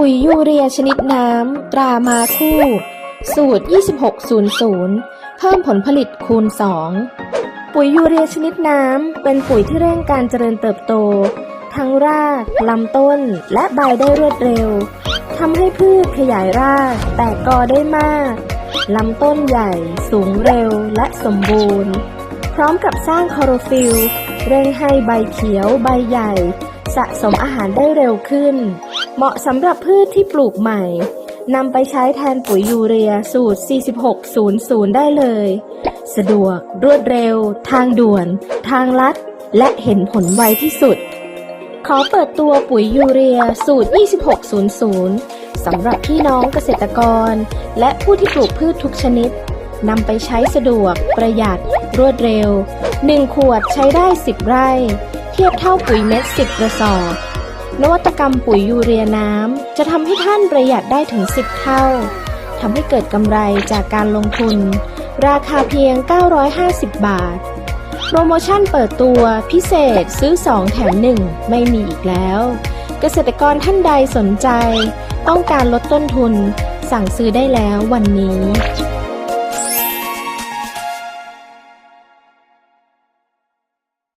ปุ๋ยยูเรียชนิดน้ำ ตรามาคู่ สูตร 2600 เพิ่มผลผลิตคูณ 2 ปุ๋ยยูเรียชนิดน้ำ เป็นปุ๋ยที่เร่งการเจริญเติบโต ทั้งรากลำต้น และใบได้รวดเร็วทำให้พืชขยายราก แตกกอได้มากลำต้นใหญ่ สูงเร็วและสมบูรณ์ พร้อมกับสร้างคลอโรฟิลเร่งให้ใบเขียวใบใหญ่ สะสมอาหารได้เร็วขึ้น เหมาะสำหรับพืชที่ปลูกใหม่นำไปใช้แทนปุ๋ยยูเรียสูตร 4600 ได้เลย สะดวก รวดเร็ว ทางด่วน ทางลัด และเห็นผลไวที่สุด ขอเปิดตัวปุ๋ยยูเรียสูตร 2600 สำหรับพี่น้องเกษตรกร และผู้ที่ปลูกพืชทุกชนิดนำไปใช้สะดวก ประหยัด รวดเร็ว 1 ขวดใช้ได้ 10 ไร่ เทียบเท่าปุ๋ยเม็ด 10 กระสอบ นวัตกรรมปุ๋ยยูเรียน้ำ จะทำให้ท่านประหยัดได้ถึง 10 เท่าทำให้เกิดกำไรจากการลงทุน ราคาเพียง 950 บาท โปรโมชั่นเปิดตัวพิเศษซื้อ 2 แถม 1 ไม่มีอีกแล้ว เกษตรกรท่านใดสนใจ ต้องการลดต้นทุน สั่งซื้อได้แล้ววันนี้